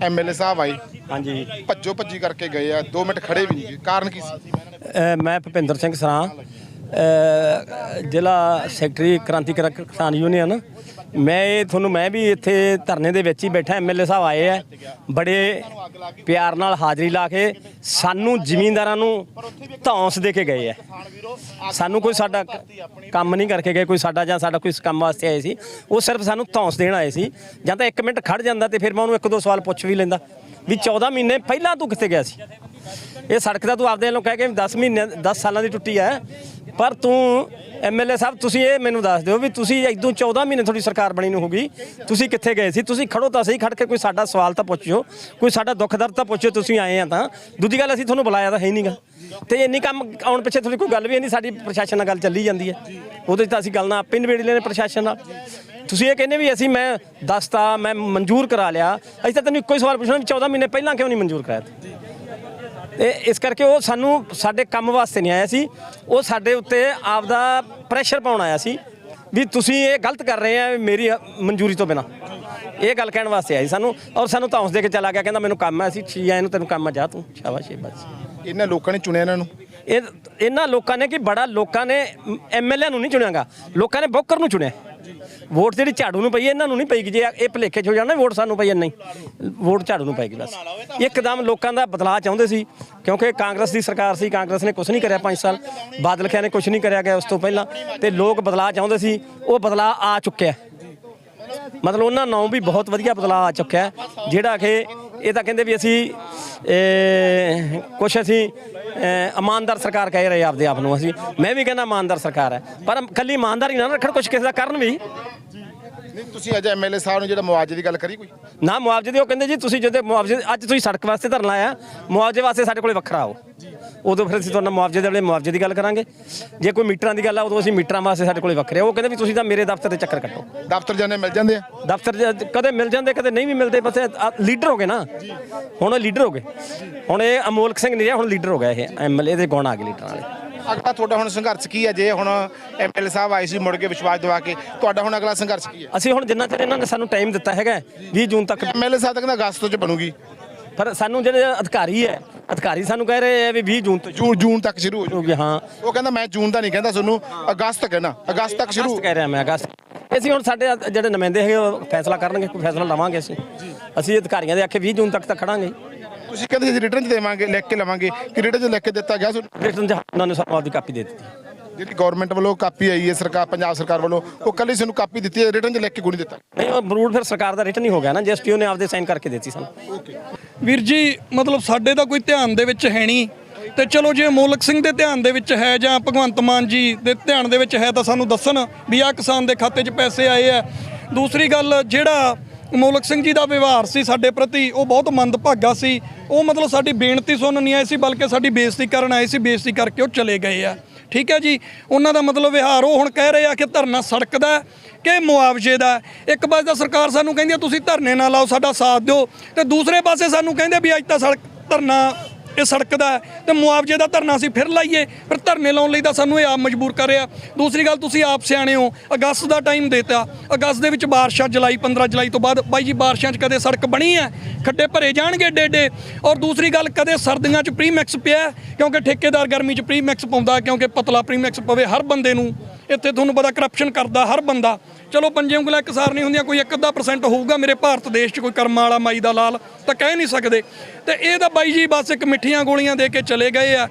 MLA ਸਾਹਿਬ ਆਏ। ਹਾਂਜੀ। ਭੱਜੋ ਭੱਜੀ ਕਰਕੇ ਗਏ ਆ। 2 ਮਿੰਟ ਖੜੇ ਵੀ ਨਹੀਂ ਗਏ। ਕਾਰਨ ਕੀ ਸੀ? ਅ, ਮੈਂ ਭੁਪਿੰਦਰ ਸਿੰਘ ਸਰਾਂ। ਅ, ਜ਼ਿਲ੍ਹਾ ਸੈਕਟਰੀ ਕ੍ਰਾਂਤੀਕਾਰਕ ਕਿਸਾਨ ਯੂਨੀਅਨ। ਮੈਂ ਇਹ ਤੁਹਾਨੂੰ ਮੈਂ ਵੀ ਇੱਥੇ ਧਰਨੇ ਦੇ ਵਿੱਚ ਹੀ ਬੈਠਾ ਐਮਐਲਏ ਸਾਹਿਬ ਆਏ ਆ। ਬੜੇ ਪਿਆਰ ਨਾਲ ਹਾਜ਼ਰੀ ਲਾ ਕੇ ਸਾਨੂੰ ਜ਼ਿਮੀਂਦਾਰਾਂ ਨੂੰ ਧੌਂਸ ਦੇ ਕੇ ਗਏ ਆ। ਸਾਨੂੰ ਕੋਈ ਸਾਡਾ ਕੰਮ ਨਹੀਂ ਕਰਕੇ ਗਏ, ਕੋਈ ਸਾਡਾ ਜਾਂ ਸਾਡਾ ਕੋਈ ਕੰਮ ਵਾਸਤੇ ਆਏ ਸੀ। ਉਹ ਸਿਰਫ ਸਾਨੂੰ ਧੌਂਸ ਦੇਣ ਆਏ ਸੀ। ਜਾਂ ਤਾਂ 1 ਮਿੰਟ ਖੜ ਜਾਂਦਾ ਤੇ ਫਿਰ ਮੈਂ ਉਹਨੂੰ ਇੱਕ ਦੋ ਸਵਾਲ ਪੁੱਛ ਵੀ ਲੈਂਦਾ ਵੀ 14 ਮਹੀਨੇ ਪਹਿਲਾਂ ਤੂੰ ਕਿੱਥੇ ਗਿਆ ਸੀ? ਇਹ ਸੜਕ ਦਾ ਤੂੰ ਆਪਦੇ ਵੱਲੋਂ ਕਹਿ ਕੇ 10 ਮਹੀਨੇ 10 ਸਾਲਾਂ ਦੀ ਟੁੱਟੀ ਹੈ। ਪਰ ਤੂੰ ਐਮਐਲਏ ਸਾਹਿਬ, ਤੁਸੀਂ ਇਹ ਮੈਨੂੰ ਦੱਸ ਦਿਓ ਵੀ ਤੁਸੀਂ ਇਦੋਂ 14 ਮਹੀਨੇ ਤੁਹਾਡੀ ਸਰਕਾਰ ਬਣੀ ਨੂੰ ਹੋ ਤੁਸੀਂ ਕਿੱਥੇ ਗਏ ਸੀ? ਤੁਸੀਂ ਖੜੋ ਤਾਂ ਸਹੀ, ਖੜ ਕੇ ਕੋਈ ਸਾਡਾ ਸਵਾਲ ਤਾਂ ਪੁੱਛਿਓ, ਕੋਈ ਸਾਡਾ ਦੁੱਖ ਦਰਦ ਤਾਂ ਪੁੱਛਿਓ, ਤੁਸੀਂ ਆਏ ਆ ਤਾਂ। ਦੂਜੀ ਗੱਲ, ਅਸੀਂ ਤੁਹਾਨੂੰ ਬੁਲਾਇਆ ਤਾਂ ਹੈ ਹੀ ਨਹੀਂਗਾ ਤੇ ਇੰਨੀ ਕੰਮ ਆਉਣ ਪਿੱਛੇ ਤੁਹਾਡੀ ਕੋਈ ਗੱਲ ਵੀ ਨਹੀਂ ਸਾਡੀ ਪ੍ਰਸ਼ਾਸਨ ਨਾਲ ਗੱਲ ਚੱਲੀ ਜਾਂਦੀ ਹੈ। ਉਹਦੇ 'ਚ ਤਾਂ ਅਸੀਂ ਗੱਲ ਨਾਲ ਆਪੇ ਨਿਬੇੜ ਲੈਣੇ ਪ੍ਰਸ਼ਾਸਨ ਨਾਲ। ਤੁਸੀਂ ਇਹ ਕਹਿੰਦੇ ਵੀ ਅਸੀਂ, ਮੈਂ ਦੱਸਤਾ, ਮੈਂ ਮਨਜ਼ੂਰ ਕਰਾ ਲਿਆ। ਅਸੀਂ ਤਾਂ ਤੈਨੂੰ ਇੱਕੋ ਹੀ ਸਵਾਲ ਪੁੱਛਣਾ ਵੀ 14 ਮਹੀਨੇ ਪਹਿਲਾਂ ਕਿਉਂ ਨਹੀਂ ਮਨਜ਼ੂਰ ਕਰਾਇਆ? ਤੂੰ? ਤੇ ਇਸ ਕਰਕੇ ਉਹ ਸਾਨੂੰ ਸਾਡੇ ਕੰਮ ਵਾਸਤੇ ਨਹੀਂ ਆਇਆ ਸੀ। ਉਹ ਸਾਡੇ ਉੱਤੇ ਆਪਦਾ ਪ੍ਰੈਸ਼ਰ ਪਾਉਣ ਆਇਆ ਸੀ ਵੀ ਤੁਸੀਂ ਇਹ ਗਲਤ ਕਰ ਰਹੇ ਆ ਮੇਰੀ ਮਨਜ਼ੂਰੀ ਤੋਂ ਬਿਨਾ। ਇਹ ਗੱਲ ਕਹਿਣ ਵਾਸਤੇ ਆਈ ਸਾਨੂੰ ਔਰ ਸਾਨੂੰ ਧੌਂਸ ਦੇ ਕੇ ਚਲਾ ਗਿਆ ਕਹਿੰਦਾ ਮੈਨੂੰ ਕੰਮ ਹੈ ਅਸੀਂ ਛੀ ਆਏ ਨੂੰ ਤੈਨੂੰ ਕੰਮ ਆ ਜਾ ਤੂੰ ਸ਼ਾਬਾਸ਼ ਬਸ। ਇਹਨਾਂ ਲੋਕਾਂ ਨੇ ਚੁਣਿਆ ਇਹਨਾਂ ਨੂੰ? ਇਹ ਇਹਨਾਂ ਲੋਕਾਂ ਨੇ ਕਿ ਬੜਾ ਲੋਕਾਂ ਨੇ ਐਮਐਲਏ ਨੂੰ ਨਹੀਂ ਚੁਣਿਆਗਾ ਲੋਕਾਂ ਨੇ ਬੋਕਰ ਨੂੰ ਚੁਣਿਆ। ਵੋਟ ਜਿਹੜੀ ਝਾੜੂ ਨੂੰ ਪਈ ਹੈ, ਇਹਨਾਂ ਨੂੰ ਨਹੀਂ ਪਈਗੀ ਜੇ ਇਹ ਭਲੇਖੇ 'ਚ ਹੋ ਜਾਣਾ ਵੋਟ ਸਾਨੂੰ ਪਈ ਹੈ, ਨਹੀਂ। ਵੋਟ ਝਾੜੂ ਨੂੰ ਪਏਗੀ ਬਸ। ਇੱਕਦਮ ਲੋਕਾਂ ਦਾ ਬਦਲਾਅ ਚਾਹੁੰਦੇ ਸੀ ਕਿਉਂਕਿ ਕਾਂਗਰਸ ਦੀ ਸਰਕਾਰ ਸੀ ਕਾਂਗਰਸ ਨੇ ਕੁਝ ਨਹੀਂ ਕਰਿਆ 5 ਸਾਲ। ਬਾਦਲ ਖਿਆ ਨੇ ਕੁਝ ਨਹੀਂ ਕਰਿਆ ਗਿਆ ਉਸ ਤੋਂ ਪਹਿਲਾਂ। ਤੇ ਲੋਕ ਬਦਲਾਅ ਚਾਹੁੰਦੇ ਸੀ ਉਹ ਬਦਲਾਅ ਆ ਚੁੱਕਿਆ ਮਤਲਬ ਉਹਨਾਂ ਨਾਲੋਂ ਵੀ ਬਹੁਤ ਵਧੀਆ ਬਦਲਾਅ ਆ ਚੁੱਕਿਆ ਜਿਹੜਾ ਕਿ ਇਹ ਤਾਂ ਕਹਿੰਦੇ ਵੀ ਅਸੀਂ ਕੁਛ ਅਸੀਂ ਇਮਾਨਦਾਰ ਸਰਕਾਰ ਕਹਿ ਰਹੇ ਆਪਦੇ ਆਪ ਨੂੰ ਅਸੀਂ। ਮੈਂ ਵੀ ਕਹਿੰਦਾ ਇਮਾਨਦਾਰ ਸਰਕਾਰ ਹੈ। ਪਰ ਕੱਲੀ ਇਮਾਨਦਾਰੀ ਨਾ ਰੱਖਣ ਕੁਛ ਕਿਸੇ ਦਾ ਕਰਨ ਵੀ। ਨਹੀਂ ਤੁਸੀਂ ਅੱਜ ਐਮਐਲਏ ਸਾਹਿਬ ਨੂੰ ਜਿਹੜਾ ਮੁਆਵਜ਼ੇ ਦੀ ਗੱਲ ਕਰੀ ਕੋਈ? ਨਾ ਮੁਆਵਜ਼ੇ ਦੀ ਉਹ ਕਹਿੰਦੇ ਜੀ ਤੁਸੀਂ ਜਦੋਂ ਮੁਆਵਜ਼ੇ ਅੱਜ ਤੁਸੀਂ ਸੜਕ ਵਾਸਤੇ ਧਰਨਾ ਆਇਆ ਮੁਆਵਜ਼ੇ ਵਾਸਤੇ ਸਾਡੇ ਕੋਲੇ ਵੱਖਰਾ ਆਓ। ਉਦੋਂ ਫਿਰ ਅਸੀਂ ਤੁਹਾਨੂੰ ਮੁਆਵਜ਼ੇ ਦੇ ਵੇਲੇ ਮੁਆਵਜ਼ੇ ਦੀ ਗੱਲ ਕਰਾਂਗੇ। ਜੇ ਕੋਈ ਮੀਟਰਾਂ ਦੀ ਗੱਲ ਆ ਉਦੋਂ ਅਸੀਂ ਮੀਟਰਾਂ ਵਾਸਤੇ ਸਾਡੇ ਕੋਲੇ ਵੱਖਰੇ ਆ। ਉਹ ਕਹਿੰਦੇ ਵੀ ਤੁਸੀਂ ਤਾਂ ਮੇਰੇ ਦਫ਼ਤਰ ਦੇ ਚੱਕਰ ਕੱਟੋ। ਦਫ਼ਤਰ ਜਾਣੇ ਮਿਲ ਜਾਂਦੇ ਆ? ਦਫ਼ਤਰ ਕਦੇ ਮਿਲ ਜਾਂਦੇ ਕਦੇ ਨਹੀਂ ਵੀ ਮਿਲਦੇ। ਬਸ ਲੀਡਰ ਹੋ ਗਏ ਨਾ। ਹੁਣ ਉਹ ਲੀਡਰ ਹੋ ਗਏ। ਹੁਣ ਇਹ ਅਮੋਲਕ ਸਿੰਘ ਨਹੀਂ ਰਿਹਾ ਹੁਣ ਲੀਡਰ ਹੋ ਗਿਆ ਇਹ। ਐਮਐਲਏ ਦੇ ਗੁਣ ਆ ਗਏ ਲੀਡਰਾਂ ਵਾਲੇ। ਅਗਲਾ ਤੁਹਾਡਾ ਹੁਣ ਸੰਘਰਸ਼ ਕੀ ਹੈ ਜੇ ਹੁਣ ਐਮਐਲਏ ਸਾਹਿਬ ਆਏ ਸੀ ਮੁੜ ਕੇ ਵਿਸ਼ਵਾਸ ਦਿਵਾ ਕੇ ਤੁਹਾਡਾ ਹੁਣ ਅਗਲਾ ਸੰਘਰਸ਼ ਕੀ ਹੈ ਅਸੀਂ ਹੁਣ ਜਿੰਨਾ ਚਿਰ ਇਹਨਾਂ ਨੇ ਸਾਨੂੰ ਟਾਈਮ ਦਿੱਤਾ ਹੈਗਾ 20 ਜੂਨ ਤੱਕ ਐਮਐਲਏ ਸਾਹਿਬ ਤਾਂ ਕਹਿੰਦਾ ਅਗਸਤ ਚ ਬਣੂਗੀ। ਪਰ ਸਾਨੂੰ ਜਿਹੜੇ ਅਧਿਕਾਰੀ ਹੈ ਅਧਿਕਾਰੀ ਸਾਨੂੰ ਕਹਿ ਰਹੇ ਆ ਵੀ 20 ਜੂਨ ਤੋਂ ਜੂਨ ਜੂਨ ਤੱਕ ਸ਼ੁਰੂ ਹੋ ਹੋ ਜਾਊ ਗਿਆ ਹਾਂ। ਉਹ ਕਹਿੰਦਾ ਮੈਂ ਜੂਨ ਦਾ ਨਹੀਂ ਕਹਿੰਦਾ ਤੁਹਾਨੂੰ ਅਗਸਤ ਕਹਿਣਾ ਅਗਸਤ ਤੱਕ ਸ਼ੁਰੂ। ਕਹਿ ਰਿਹਾ ਮੈਂ ਅਗਸਤ। ਅਸੀਂ ਹੁਣ ਸਾਡੇ ਜਿਹੜੇ ਨੁਮਾਇੰਦੇ ਹੈਗੇ ਉਹ ਫੈਸਲਾ ਕਰਨਗੇ ਕੋਈ ਫੈਸਲਾ ਲਵਾਂਗੇ ਅਸੀਂ। ਅਸੀਂ ਅਧਿਕਾਰੀਆਂ ਦੇ ਆਖੇ 20 ਜੂਨ ਤੱਕ ਤਾਂ ਖੜਾਂਗੇ। ਤੁਸੀਂ ਕਹਿੰਦੇ ਸੀ ਰਿਟਰਨ ਚ ਦੇਵਾਂਗੇ ਲਿਖ ਕੇ ਲਵਾਂਗੇ ਕਿ ਰਿਟਰਨ ਚ ਲਿਖ ਕੇ ਦਿੱਤਾ ਗਿਆ ਰਿਟਰਨ ਚ ਉਹਨਾਂ ਨੇ ਸਾਨੂੰ ਆਪਦੀ ਕਾਪੀ ਦੇ ਦਿੱਤੀ। ਜਿਹੜੀ ਗਵਰਨਮੈਂਟ ਵੱਲੋਂ ਕਾਪੀ ਆਈ ਹੈ ਸਰਕਾਰ ਪੰਜਾਬ ਸਰਕਾਰ ਵੱਲੋਂ ਉਹ ਕੱਲੀ ਸਾਨੂੰ ਕਾਪੀ ਦਿੱਤੀ ਹੈ ਰਿਟਰਨ ਚ ਲਿਖ ਕੇ ਕੋਈ ਨਹੀਂ ਦਿੱਤਾ। ਨਹੀਂ ਉਹ ਰੂਲ ਫਿਰ ਸਰਕਾਰ ਦਾ ਰਿਟਰਨ ਹੀ ਹੋ ਗਿਆ ਨਾ ਜੀਐਸਟੀਓ ਨੇ ਆਪਦੇ ਸਾਈਨ ਕਰਕੇ ਦਿੱਤੀ ਸਾਨੂੰ। ਵੀਰ ਜੀ ਮਤਲਬ ਸਾਡੇ ਤਾਂ ਕੋਈ ਧਿਆਨ ਦੇ ਵਿੱਚ ਹੈ ਨਹੀਂ ਤੇ ਚਲੋ ਜੇ ਮੋਲਕ ਸਿੰਘ ਦੇ ਧਿਆਨ ਦੇ ਵਿੱਚ ਹੈ ਜਾਂ ਭਗਵੰਤ ਮਾਨ ਜੀ ਦੇ ਧਿਆਨ ਦੇ ਵਿੱਚ ਹੈ ਤਾਂ ਸਾਨੂੰ ਦੱਸਣ ਵੀ ਆਹ ਕਿਸਾਨ ਦੇ ਖਾਤੇ 'ਚ ਪੈਸੇ ਆਏ ਆ। ਦੂਸਰੀ ਗੱਲ ਜਿਹੜਾ ਮੋਲਕ ਸਿੰਘ ਜੀ ਦਾ ਵਿਵਹਾਰ ਸੀ ਸਾਡੇ ਪ੍ਰਤੀ, ਉਹ ਬਹੁਤ ਮੰਦਭਾਗਾ ਸੀ। ਉਹ ਮਤਲਬ ਸਾਡੀ ਬੇਨਤੀ ਸੁਣਨ ਨਹੀਂ ਆਏ ਸੀ, ਬਲਕਿ ਸਾਡੀ ਬੇਇੱਜ਼ਤੀ ਕਰਨ ਆਏ ਸੀ, ਬੇਇੱਜ਼ਤੀ ਕਰਕੇ ਉਹ ਚਲੇ ਗਏ ਆ। ਠੀਕ ਹੈ ਜੀ? ਉਹਨਾਂ ਦਾ ਮਤਲਬ ਵਿਹਾਰ ਉਹ ਹੁਣ ਕਹਿ ਰਹੇ ਆ ਕਿ ਧਰਨਾ ਸੜਕ ਦਾ ਕਿ ਮੁਆਵਜ਼ੇ ਦਾ ਇੱਕ ਪਾਸੇ ਤਾਂ ਸਰਕਾਰ ਸਾਨੂੰ ਕਹਿੰਦੀ ਆ, ਤੁਸੀਂ ਧਰਨੇ ਨਾ ਲਾਓ, ਸਾਡਾ ਸਾਥ ਦਿਓ। ਤੇ ਦੂਸਰੇ ਪਾਸੇ ਸਾਨੂੰ ਕਹਿੰਦੇ ਵੀ ਅੱਜ ਤਾਂ ਸੜਕ ਧਰਨਾ ਇਹ ਸੜਕ ਦਾ ਹੈ। ਤੇ ਮੁਆਵਜ਼ੇ ਦਾ ਧਰਨਾ ਅਸੀਂ ਫਿਰ ਲਾਈਏ। ਫਿਰ ਧਰਨੇ ਲਾਉਣ ਲਈ ਤਾਂ ਸਾਨੂੰ ਇਹ ਆਪ ਮਜਬੂਰ ਕਰ ਰਿਹਾ। ਦੂਸਰੀ ਗੱਲ, ਤੁਸੀਂ ਆਪ ਸਿਆਣੇ ਹੋ। ਅਗਸਤ ਦਾ ਟਾਈਮ ਦਿੱਤਾ। ਅਗਸਤ ਦੇ ਵਿੱਚ ਬਾਰਿਸ਼ਾਂ, ਜੁਲਾਈ 15 ਜੁਲਾਈ ਤੋਂ ਬਾਅਦ ਬਾਈ ਜੀ, ਬਾਰਿਸ਼ਾਂ 'ਚ ਕਦੇ ਸੜਕ ਬਣੀ ਹੈ? ਖੱਡੇ ਭਰੇ ਜਾਣਗੇ ਏਡੇ ਏਡੇ? ਔਰ ਦੂਸਰੀ ਗੱਲ, ਕਦੇ ਸਰਦੀਆਂ 'ਚ ਪ੍ਰੀਮਿਕਸ ਪਿਆ ਕਿਉਂਕਿ ਠੇਕੇਦਾਰ ਗਰਮੀ 'ਚ ਪ੍ਰੀਮਿਕਸ ਪਾਉਂਦਾ ਕਿਉਂਕਿ ਪਤਲਾ ਪ੍ਰੀਮੈਕਸ ਪਵੇ ਹਰ ਬੰਦੇ ਨੂੰ। ਇੱਥੇ ਤੁਹਾਨੂੰ ਪਤਾ ਕਰਪਸ਼ਨ ਕਰਦਾ ਹਰ ਬੰਦਾ। ਚਲੋ ਪੰਜੇ ਉਂਗਲਾਂ ਇਕਸਾਰ ਨਹੀਂ ਹੁੰਦੀਆਂ, ਕੋਈ ਇੱਕ ਅੱਧਾ ਪਰਸੈਂਟ ਹੋਊਗਾ ਮੇਰੇ ਭਾਰਤ ਦੇਸ਼ 'ਚ, ਕੋਈ ਕਰਮਾਂ ਵਾਲਾ ਮਾਈ ਦਾ ਲਾਲ, ਤਾਂ ਕਹਿ ਨਹੀਂ ਸਕਦੇ। ਤੇ ਇਹ ਤਾਂ ਬਾਈ ਜੀ ਬਸ ਇੱਕ ਮਿੱਠੀਆਂ ਗੋਲੀਆਂ ਦੇ ਕੇ ਚਲੇ ਗਏ ਆ।